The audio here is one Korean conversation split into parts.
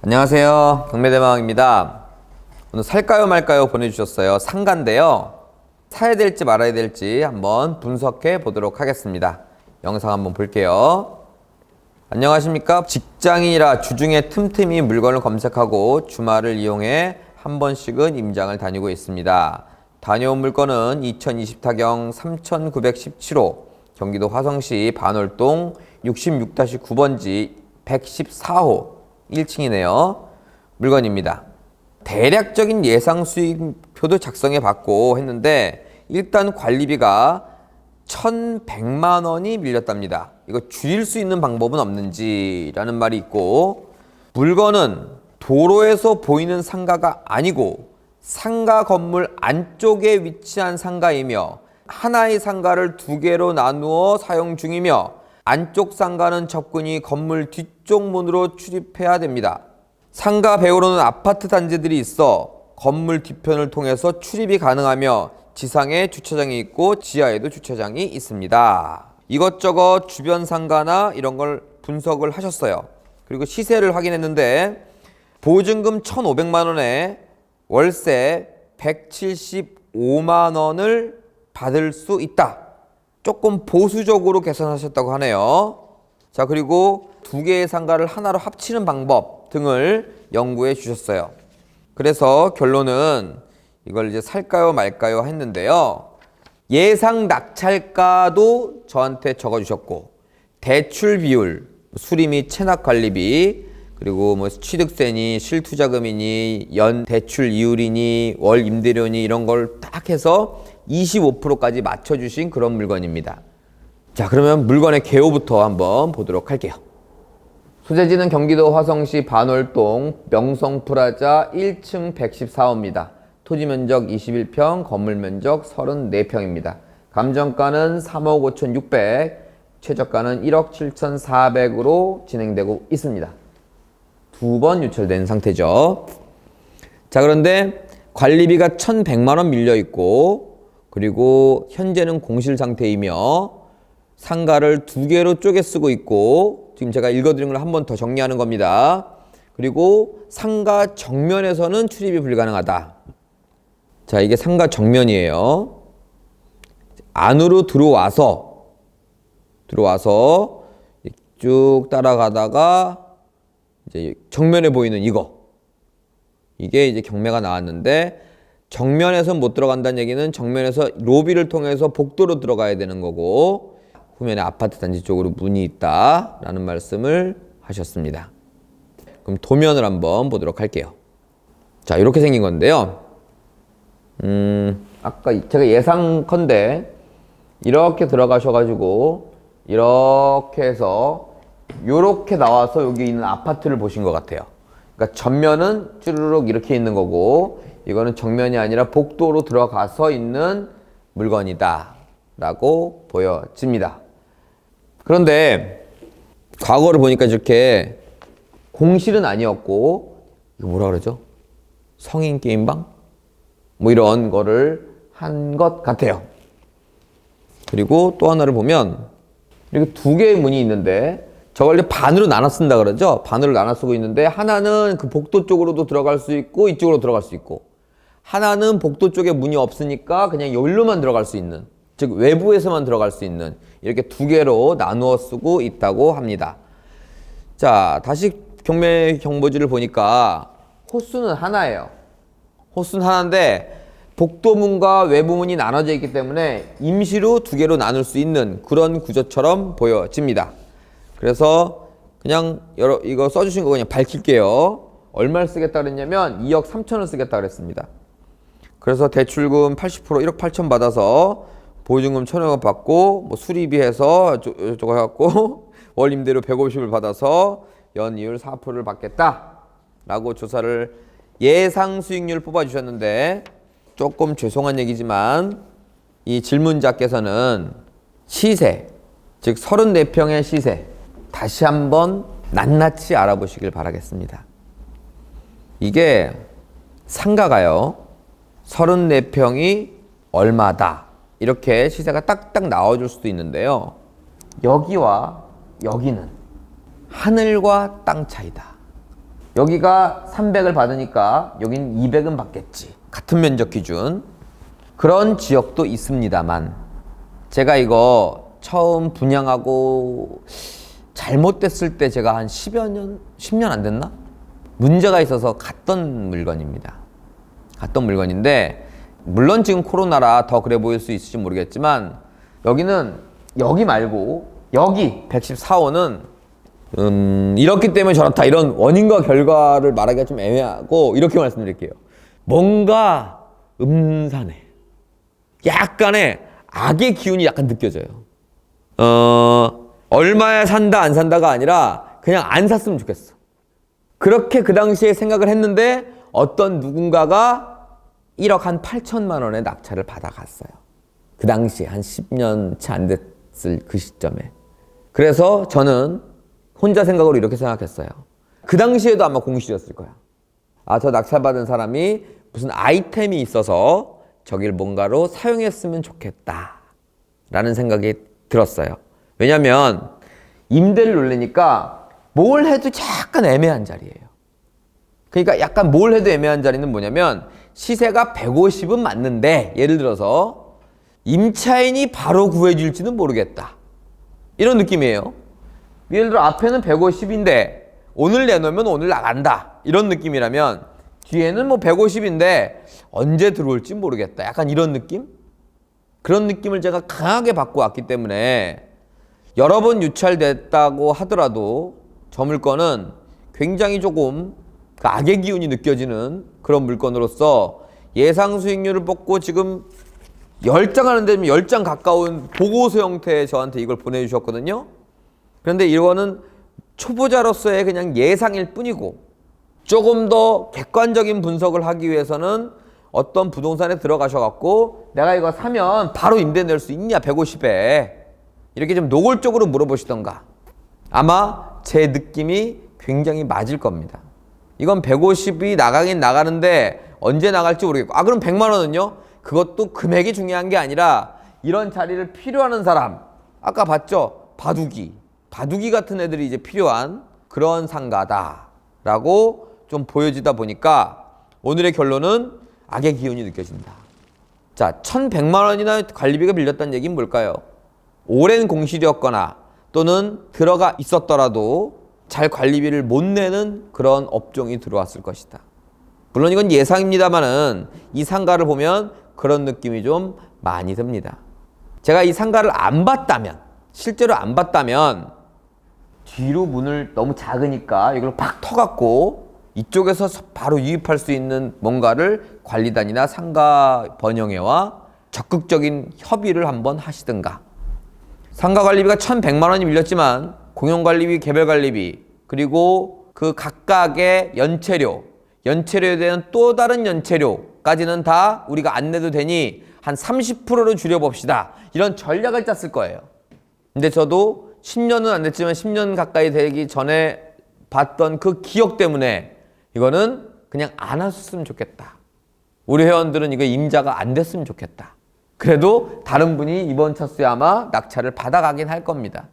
안녕하세요. 경매대망입니다. 오늘 살까요 말까요 보내주셨어요. 상가인데요. 사야 될지 말아야 될지 한번 분석해 보도록 하겠습니다. 영상 한번 볼게요. 안녕하십니까. 직장인이라 주중에 틈틈이 물건을 검색하고 주말을 이용해 한 번씩은 임장을 다니고 있습니다. 다녀온 물건은 2020 타경 3917호 경기도 화성시 반월동 66-9번지 114호 1층이네요. 물건입니다. 대략적인 예상 수익표도 작성해 봤고 했는데 일단 관리비가 1,100만 원이 밀렸답니다. 이거 줄일 수 있는 방법은 없는지라는 말이 있고 물건은 도로에서 보이는 상가가 아니고 상가 건물 안쪽에 위치한 상가이며 하나의 상가를 두 개로 나누어 사용 중이며 안쪽 상가는 접근이 건물 뒤쪽 문으로 출입해야 됩니다. 상가 배후로는 아파트 단지들이 있어 건물 뒤편을 통해서 출입이 가능하며 지상에 주차장이 있고 지하에도 주차장이 있습니다. 이것저것 주변 상가나 이런 걸 분석을 하셨어요. 그리고 시세를 확인했는데 보증금 1,500만 원에 월세 175만 원을 받을 수 있다. 조금 보수적으로 계산하셨다고 하네요. 자, 그리고 두 개의 상가를 하나로 합치는 방법 등을 연구해 주셨어요. 그래서 결론은 이걸 이제 살까요 말까요 했는데요. 예상 낙찰가도 저한테 적어 주셨고 대출 비율, 수리 및 체납 관리비, 그리고 뭐 취득세니 실투자금이니 연 대출 이율이니 월 임대료니 이런 걸 딱 해서 25%까지 맞춰 주신 그런 물건입니다. 자, 그러면 물건의 개요부터 한번 보도록 할게요. 소재지는 경기도 화성시 반월동 명성프라자 1층 114호입니다. 토지 면적 21평, 건물 면적 34평입니다. 감정가는 3억 5,600, 최저가는 1억 7,400으로 진행되고 있습니다. 두 번 유찰된 상태죠. 자, 그런데 관리비가 1,100만 원 밀려 있고 그리고 현재는 공실 상태이며 상가를 두 개로 쪼개 쓰고 있고 지금 제가 읽어드린 걸 한 번 더 정리하는 겁니다. 그리고 상가 정면에서는 출입이 불가능하다. 자, 이게 상가 정면이에요. 안으로 들어와서 들어와서 쭉 따라가다가 이제 정면에 보이는 이거 이게 이제 경매가 나왔는데 정면에서 못 들어간다는 얘기는 정면에서 로비를 통해서 복도로 들어가야 되는 거고 후면에 아파트 단지 쪽으로 문이 있다라는 말씀을 하셨습니다. 그럼 도면을 한번 보도록 할게요. 자, 이렇게 생긴 건데요. 음, 아까 제가 예상컨대 이렇게 들어가셔가지고 이렇게 해서 이렇게 나와서 여기 있는 아파트를 보신 것 같아요. 그러니까 전면은 쭈르륵 이렇게 있는 거고 이거는 정면이 아니라 복도로 들어가서 있는 물건이다 라고 보여집니다. 그런데 과거를 보니까 이렇게 공실은 아니었고 이거 뭐라 그러죠? 성인 게임방? 뭐 이런 거를 한 것 같아요. 그리고 또 하나를 보면 이렇게 두 개의 문이 있는데 저걸 이제 반으로 나눠 쓴다 그러죠. 반으로 나눠 쓰고 있는데 하나는 그 복도 쪽으로도 들어갈 수 있고 이쪽으로 들어갈 수 있고 하나는 복도 쪽에 문이 없으니까 그냥 여기로만 들어갈 수 있는 즉 외부에서만 들어갈 수 있는 이렇게 두 개로 나누어 쓰고 있다고 합니다. 자 다시 경매 경보지를 보니까 호수는 하나예요. 호수는 하나인데 복도문과 외부문이 나눠져 있기 때문에 임시로 두 개로 나눌 수 있는 그런 구조처럼 보여집니다. 그래서 그냥 여러 이거 써주신 거 그냥 밝힐게요. 얼마를 쓰겠다 그랬냐면 2억 3천을 쓰겠다 그랬습니다. 그래서 대출금 80% 1억 8천 받아서 보증금 1천억 받고 뭐 수리비 해서 저거 해갖고 월 임대료 150을 받아서 연 이율 4%를 받겠다라고 조사를 예상 수익률 뽑아주셨는데 조금 죄송한 얘기지만 이 질문자께서는 시세 즉 34평의 시세 다시 한번 낱낱이 알아보시길 바라겠습니다. 이게 상가가요. 34평이 얼마다. 이렇게 시세가 딱딱 나와줄 수도 있는데요. 여기와 여기는 하늘과 땅 차이다. 여기가 300을 받으니까 여긴 200은 받겠지. 같은 면적 기준. 그런 지역도 있습니다만 제가 이거 처음 분양하고 잘못됐을 때 제가 한 10여 년, 10년 안 됐나? 문제가 있어서 갔던 물건입니다. 갔던 물건인데 물론 지금 코로나라 더 그래 보일 수 있을지 모르겠지만 여기는 여기 말고 여기 114호는 음 이렇기 때문에 저렇다 이런 원인과 결과를 말하기가 좀 애매하고 이렇게 말씀드릴게요. 뭔가 음산해. 약간의 악의 기운이 약간 느껴져요. 어 얼마에 산다 안 산다가 아니라 그냥 안 샀으면 좋겠어. 그렇게 그 당시에 생각을 했는데 어떤 누군가가 1억 한 8천만 원의 낙찰을 받아갔어요. 그 당시에 한 10년 채 안 됐을 그 시점에. 그래서 저는 혼자 생각으로 이렇게 생각했어요. 그 당시에도 아마 공실이었을 거야. 아, 저 낙찰받은 사람이 무슨 아이템이 있어서 저길 뭔가로 사용했으면 좋겠다. 라는 생각이 들었어요. 왜냐면 임대를 놀리니까 뭘 해도 약간 애매한 자리예요. 그러니까 약간 뭘 해도 애매한 자리는 뭐냐면 시세가 150은 맞는데 예를 들어서 임차인이 바로 구해줄지는 모르겠다. 이런 느낌이에요. 예를 들어 앞에는 150인데 오늘 내놓으면 오늘 나간다. 이런 느낌이라면 뒤에는 뭐 150인데 언제 들어올지 모르겠다. 약간 이런 느낌? 그런 느낌을 제가 강하게 받고 왔기 때문에 여러 번 유찰됐다고 하더라도 저 물건은 굉장히 조금 그 악의 기운이 느껴지는 그런 물건으로서 예상 수익률을 뽑고 지금 10장 하는데 10장 가까운 보고서 형태의 저한테 이걸 보내주셨거든요. 그런데 이거는 초보자로서의 그냥 예상일 뿐이고 조금 더 객관적인 분석을 하기 위해서는 어떤 부동산에 들어가셔갖고 내가 이거 사면 바로 임대 낼 수 있냐 150에 이렇게 좀 노골적으로 물어보시던가 아마 제 느낌이 굉장히 맞을 겁니다. 이건 150이 나가긴 나가는데 언제 나갈지 모르겠고 아 그럼 100만 원은요? 그것도 금액이 중요한 게 아니라 이런 자리를 필요하는 사람 아까 봤죠? 바둑이 바둑이 같은 애들이 이제 필요한 그런 상가다라고 좀 보여지다 보니까 오늘의 결론은 악의 기운이 느껴진다. 자, 1,100만 원이나 관리비가 밀렸다는 얘기는 뭘까요? 오랜 공실이었거나 또는 들어가 있었더라도 잘 관리비를 못 내는 그런 업종이 들어왔을 것이다. 물론 이건 예상입니다만은 이 상가를 보면 그런 느낌이 좀 많이 듭니다. 제가 이 상가를 안 봤다면, 실제로 안 봤다면 뒤로 문을 너무 작으니까 이걸 팍 터갖고 이쪽에서 바로 유입할 수 있는 뭔가를 관리단이나 상가 번영회와 적극적인 협의를 한번 하시든가. 상가 관리비가 1,100만 원이 밀렸지만 공용 관리비, 개별 관리비, 그리고 그 각각의 연체료, 연체료에 대한 또 다른 연체료까지는 다 우리가 안 내도 되니 한 30%로 줄여봅시다. 이런 전략을 짰을 거예요. 근데 저도 10년은 안 됐지만 10년 가까이 되기 전에 봤던 그 기억 때문에 이거는 그냥 안 하셨으면 좋겠다. 우리 회원들은 이거 임자가 안 됐으면 좋겠다. 그래도 다른 분이 이번 차수에 아마 낙찰을 받아가긴 할 겁니다.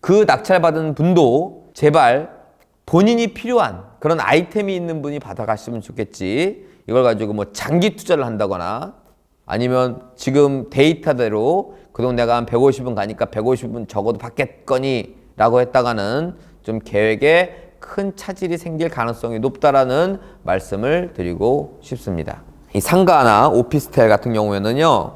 그 낙찰받은 분도 제발 본인이 필요한 그런 아이템이 있는 분이 받아가시면 좋겠지. 이걸 가지고 뭐 장기 투자를 한다거나 아니면 지금 데이터대로 그동안 내가 한 150은 가니까 150은 적어도 받겠거니 라고 했다가는 좀 계획에 큰 차질이 생길 가능성이 높다라는 말씀을 드리고 싶습니다. 이 상가나 오피스텔 같은 경우에는요,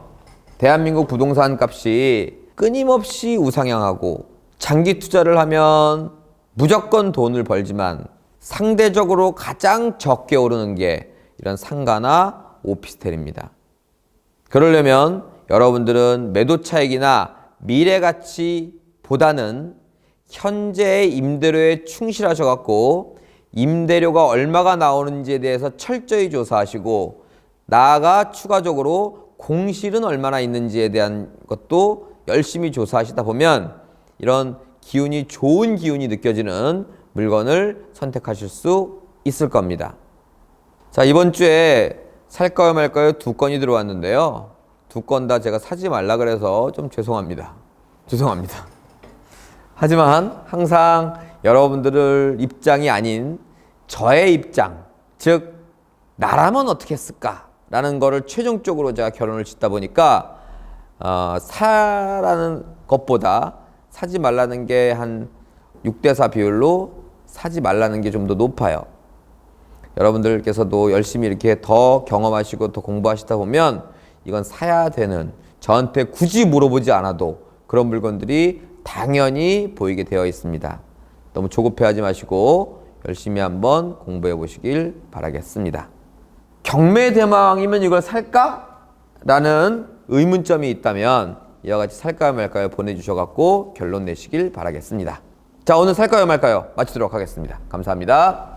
대한민국 부동산 값이 끊임없이 우상향하고 장기 투자를 하면 무조건 돈을 벌지만 상대적으로 가장 적게 오르는 게 이런 상가나 오피스텔입니다. 그러려면 여러분들은 매도 차익이나 미래 가치보다는 현재의 임대료에 충실하셔 갖고 임대료가 얼마가 나오는지에 대해서 철저히 조사하시고 나아가 추가적으로 공실은 얼마나 있는지에 대한 것도 열심히 조사하시다 보면 이런 기운이 좋은 기운이 느껴지는 물건을 선택하실 수 있을 겁니다. 자, 이번 주에 살까요 말까요 두 건이 들어왔는데요. 두 건 다 제가 사지 말라 그래서 좀 죄송합니다. 죄송합니다. 하지만 항상 여러분들을 입장이 아닌 저의 입장, 즉 나라면 어떻게 했을까라는 거를 최종적으로 제가 결론을 짓다 보니까 어, 사라는 것보다 사지 말라는 게 한 6대4 비율로 사지 말라는 게 좀 더 높아요. 여러분들께서도 열심히 이렇게 더 경험하시고 더 공부하시다 보면 이건 사야 되는 저한테 굳이 물어보지 않아도 그런 물건들이 당연히 보이게 되어 있습니다. 너무 조급해하지 마시고 열심히 한번 공부해 보시길 바라겠습니다. 경매 대망이면 이걸 살까? 라는 의문점이 있다면 이와 같이 살까요 말까요 보내주셔갖고 결론 내시길 바라겠습니다. 자 오늘 살까요 말까요 마치도록 하겠습니다. 감사합니다.